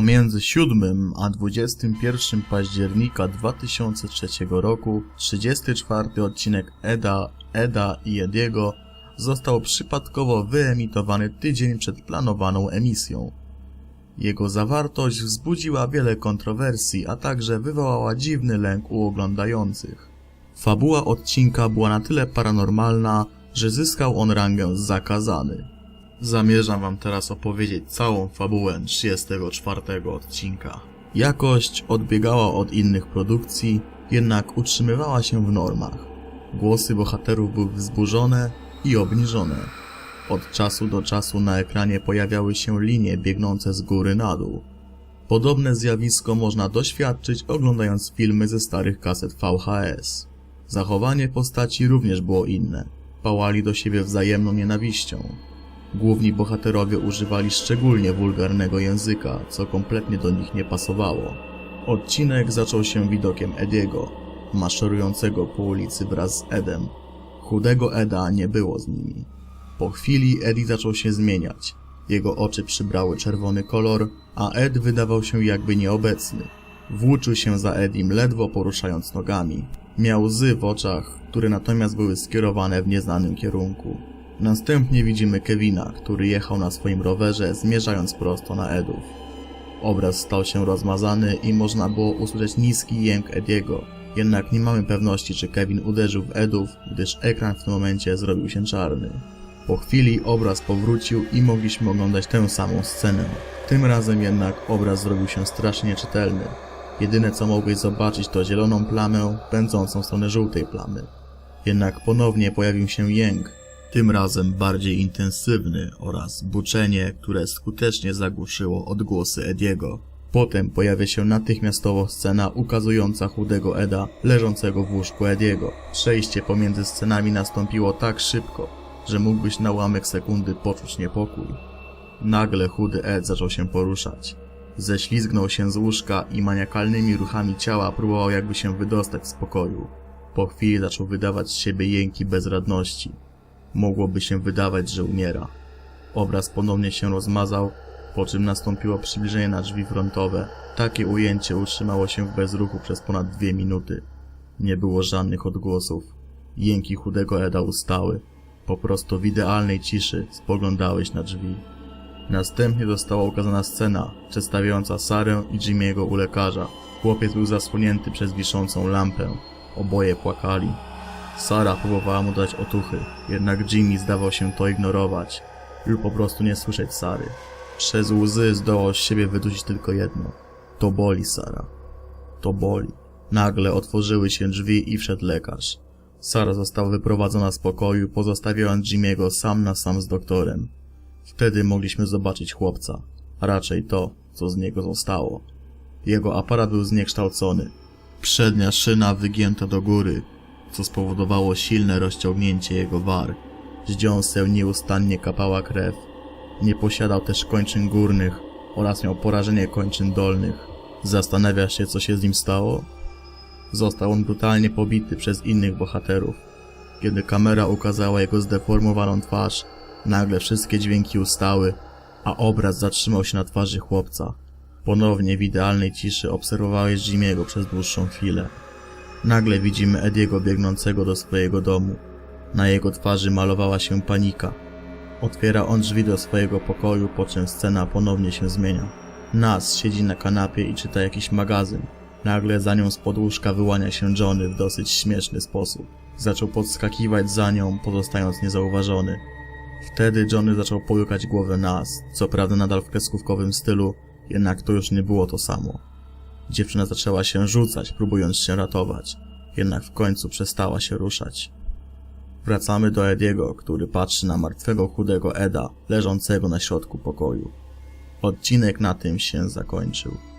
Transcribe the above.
Pomiędzy 7 a 21 października 2003 roku 34 odcinek Eda, Eda i Ediego został przypadkowo wyemitowany tydzień przed planowaną emisją. Jego zawartość wzbudziła wiele kontrowersji, a także wywołała dziwny lęk u oglądających. Fabuła odcinka była na tyle paranormalna, że zyskał on rangę zakazany. Zamierzam wam teraz opowiedzieć całą fabułę 34 odcinka. Jakość odbiegała od innych produkcji, jednak utrzymywała się w normach. Głosy bohaterów były wzburzone i obniżone. Od czasu do czasu na ekranie pojawiały się linie biegnące z góry na dół. Podobne zjawisko można doświadczyć oglądając filmy ze starych kaset VHS. Zachowanie postaci również było inne. Pałali do siebie wzajemną nienawiścią. Główni bohaterowie używali szczególnie wulgarnego języka, co kompletnie do nich nie pasowało. Odcinek zaczął się widokiem Ediego, maszerującego po ulicy wraz z Edem. Chudego Eda nie było z nimi. Po chwili Eddie zaczął się zmieniać. Jego oczy przybrały czerwony kolor, a Ed wydawał się jakby nieobecny. Włóczył się za Edim, ledwo poruszając nogami. Miał łzy w oczach, które natomiast były skierowane w nieznanym kierunku. Następnie widzimy Kevina, który jechał na swoim rowerze, zmierzając prosto na Edów. Obraz stał się rozmazany i można było usłyszeć niski jęk Ediego. Jednak nie mamy pewności, czy Kevin uderzył w Edów, gdyż ekran w tym momencie zrobił się czarny. Po chwili obraz powrócił i mogliśmy oglądać tę samą scenę. Tym razem jednak obraz zrobił się strasznie czytelny. Jedyne co mogłeś zobaczyć to zieloną plamę pędzącą w stronę żółtej plamy. Jednak ponownie pojawił się jęk, tym razem bardziej intensywny oraz buczenie, które skutecznie zagłuszyło odgłosy Ediego. Potem pojawia się natychmiastowo scena ukazująca chudego Eda leżącego w łóżku Ediego. Przejście pomiędzy scenami nastąpiło tak szybko, że mógłbyś na ułamek sekundy poczuć niepokój. Nagle chudy Ed zaczął się poruszać. Ześlizgnął się z łóżka i maniakalnymi ruchami ciała próbował jakby się wydostać z pokoju. Po chwili zaczął wydawać z siebie jęki bezradności. Mogłoby się wydawać, że umiera. Obraz ponownie się rozmazał, po czym nastąpiło przybliżenie na drzwi frontowe. Takie ujęcie utrzymało się w bezruchu przez ponad dwie minuty. Nie było żadnych odgłosów. Jęki chudego Eda ustały. Po prostu w idealnej ciszy spoglądałeś na drzwi. Następnie została ukazana scena przedstawiająca Sarę i Jimmy'ego u lekarza. Chłopiec był zasłonięty przez wiszącą lampę. Oboje płakali. Sara próbowała mu dać otuchy, jednak Jimmy zdawał się to ignorować lub po prostu nie słyszeć Sary. Przez łzy zdołał z siebie wydusić tylko jedno. To boli, Sara. To boli. Nagle otworzyły się drzwi i wszedł lekarz. Sara została wyprowadzona z pokoju, pozostawiając Jimmy'ego sam na sam z doktorem. Wtedy mogliśmy zobaczyć chłopca, a raczej to, co z niego zostało. Jego aparat był zniekształcony. Przednia szyna wygięta do góry, co spowodowało silne rozciągnięcie jego war. Z nieustannie kapała krew. Nie posiadał też kończyn górnych oraz miał porażenie kończyn dolnych. Zastanawiasz się, co się z nim stało? Został on brutalnie pobity przez innych bohaterów. Kiedy kamera ukazała jego zdeformowaną twarz, nagle wszystkie dźwięki ustały, a obraz zatrzymał się na twarzy chłopca. Ponownie w idealnej ciszy obserwowałeś Jimmy'ego przez dłuższą chwilę. Nagle widzimy Ediego biegnącego do swojego domu. Na jego twarzy malowała się panika. Otwiera on drzwi do swojego pokoju, po czym scena ponownie się zmienia. Nas siedzi na kanapie i czyta jakiś magazyn. Nagle za nią z podłóżka wyłania się Johnny w dosyć śmieszny sposób. Zaczął podskakiwać za nią, pozostając niezauważony. Wtedy Johnny zaczął połykać głowę nas, co prawda nadal w kreskówkowym stylu, jednak to już nie było to samo. Dziewczyna zaczęła się rzucać, próbując się ratować, jednak w końcu przestała się ruszać. Wracamy do Ediego, który patrzy na martwego chudego Eda, leżącego na środku pokoju. Odcinek na tym się zakończył.